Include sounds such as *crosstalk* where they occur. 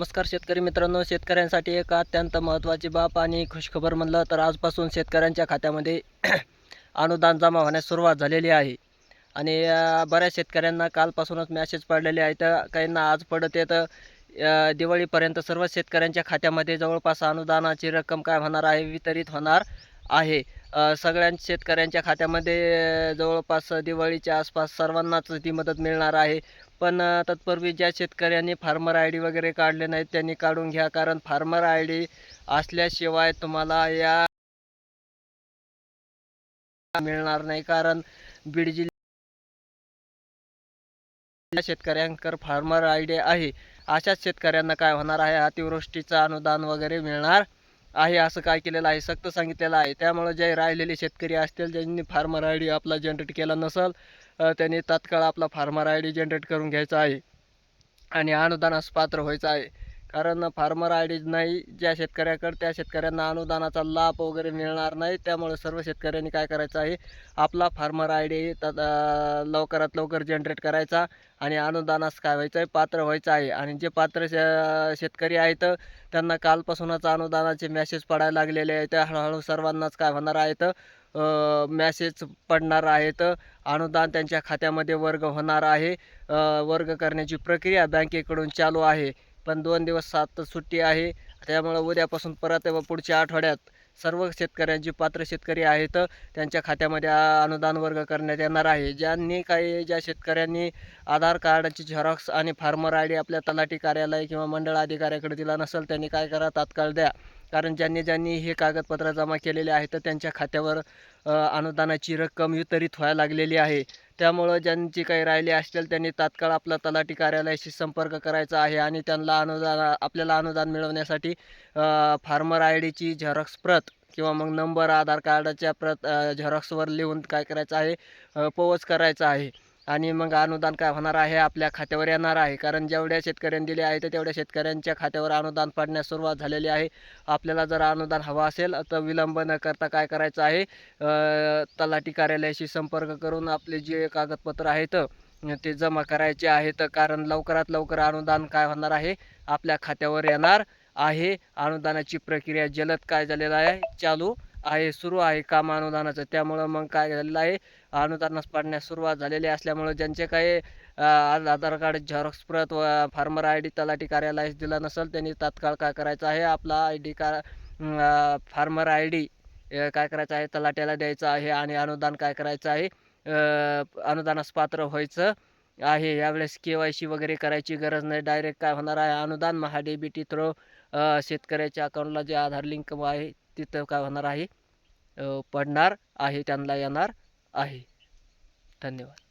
नमस्कार शेतकरी मित्रांनो शेतकऱ्यांसाठी एक अत्यंत महत्त्वाची बाब आणि खुशखबर म्हणलं तर आजपासून शेतकऱ्यांच्या खात्यामध्ये *clears throat* अनुदान जमा होण्यास सुरुवात झालेली आहे. आणि बऱ्याच शेतकऱ्यांना कालपासूनच मॅसेज पडलेले आहेत. काहींना आज पडत येतं दिवाळीपर्यंत सर्व शेतकऱ्यांच्या खात्यामध्ये जवळपास अनुदानाची रक्कम काय होणार आहे वितरित होणार? आहे. सगळ्या शेतकऱ्यांच्या खात्यामध्ये जवळपास दिवाळीच्या आसपास सर्वांनाच ती मदत मिळणार आहे. पण तत्पूर्वी ज्या शेतकऱ्यांनी फार्मर आय डी वगैरे काढले नाहीत त्यांनी काढून घ्या. कारण फार्मर आय डी असल्याशिवाय तुम्हाला या मिळणार नाही. कारण बीड जिल्ह्या शेतकऱ्यांकर फार्मर आय डी आहे. अशाच शेतकऱ्यांना काय होणार आहे? अतिवृष्टीचं अनुदान वगैरे मिळणार आहे असं काय केलेलं आहे सक्त सांगितलेलं आहे. त्यामुळे जे राहिलेले शेतकरी असतील ज्यांनी फार्मर आय डी आपला जनरेट केला नसेल त्यांनी तात्काळ आपला फार्मर आय डी जनरेट करून घ्यायचा आहे. आणि अनुदानास पात्र व्हायचं आहे. कारण फार्मर आय डी नाही ज्या शेतकऱ्याकडे त्या शेतकऱ्यांना अनुदानाचा लाभ वगैरे मिळणार नाही त्यामुळे सर्व शेतकऱ्यांनी काय करायचं आहे आपला फार्मर आय डी लवकरात लवकर जनरेट करायचा आणि अनुदानास काय व्हायचं आहे पात्र व्हायचं आहे. आणि जे पात्र शे- शेतकरी आहेत त्यांना कालपासूनच अनुदानाचे मॅसेज पडायला लागलेले आहेत हळूहळू सर्वांनाच काय होणार आहेत मॅसेज पडणार आहेत अनुदान त्यांच्या खात्यामध्ये वर्ग होणार आहे वर्ग करण्याची प्रक्रिया बँकेकडून चालू आहे. पण दोन दिवस सात सुट्टी आहे. त्यामुळं उद्यापासून परत पुढच्या आठवड्यात. सर्व शेतकऱ्यांची पात्र शेतकरी आहेत. त्यांच्या खात्यामध्ये अनुदान वर्ग करण्यात येणार आहे. ज्यांनी काही ज्या शेतकऱ्यांनी आधार कार्डाची झेरॉक्स आणि फार्मर आय डी आपल्या तलाठी कार्यालय किंवा मंडळ अधिकाऱ्याकडे दिला नसेल त्यांनी काय करा तात्काळ द्या. कारण ज्यांनी ज्यांनी हे कागदपत्र जमा केलेले आहेत तर त्यांच्या खात्यावर अनुदानाची रक्कम वितरित व्हायला लागलेली आहे. त्यामुळं ज्यांची काही राहिली असतील त्यांनी तात्काळ आपला तलाठी कार्यालयाशी संपर्क करायचा आहे आणि त्यांना अनुदान आपल्याला अनुदान मिळवण्यासाठी फार्मर आय डीची झेरॉक्स प्रत किंवा मग नंबर आधार कार्डाच्या प्रत झेरॉक्सवर लिहून काय करायचं आहे अ, पोवच करायचं आहे. आणि मग अनुदान काय होणार आहे? आपल्या खात्यावर येणार आहे. कारण जेवढ्या शेतकऱ्यांनी दिले आहे तर तेवढ्या शेतकऱ्यांच्या खात्यावर अनुदान पडण्यास सुरुवात झालेली आहे. आपल्याला जर अनुदान हवं असेल तर विलंब न करता काय करायचं आहे? तलाठी कार्यालयाशी संपर्क करून आपले जे कागदपत्र आहेत ते जमा करायचे आहेत. कारण लवकरात लवकर अनुदान काय होणार आहे? आपल्या खात्यावर येणार आहे. अनुदानाची प्रक्रिया जलद काय झालेलं आहे? चालू आहे सुरू आहे काम अनुदानाचं. त्यामुळं मग काय झालेलं आहे अनुदानास पाडण्यास सुरुवात झालेली असल्यामुळं ज्यांचे काही आधार कार्ड झेरॉक्स प्रत व फार्मर आय डी तलाठी कार्यालयास दिला नसेल त्यांनी तात्काळ काय करायचं आहे आपला आय डी का फार्मर आय डी काय करायचं आहे तलाट्याला द्यायचं आहे आणि अनुदान काय करायचं आहे अनुदानास पात्र व्हायचं आहे. यावेळेस के वाय सी वगैरे करायची गरज नाही. डायरेक्ट काय होणार आहे अनुदान Maha D B T through शेतकऱ्याच्या अकाउंटला जे आधार लिंक आहे तिथं काय होणार आहे? पडणार आहे त्यांना येणार आहे. धन्यवाद.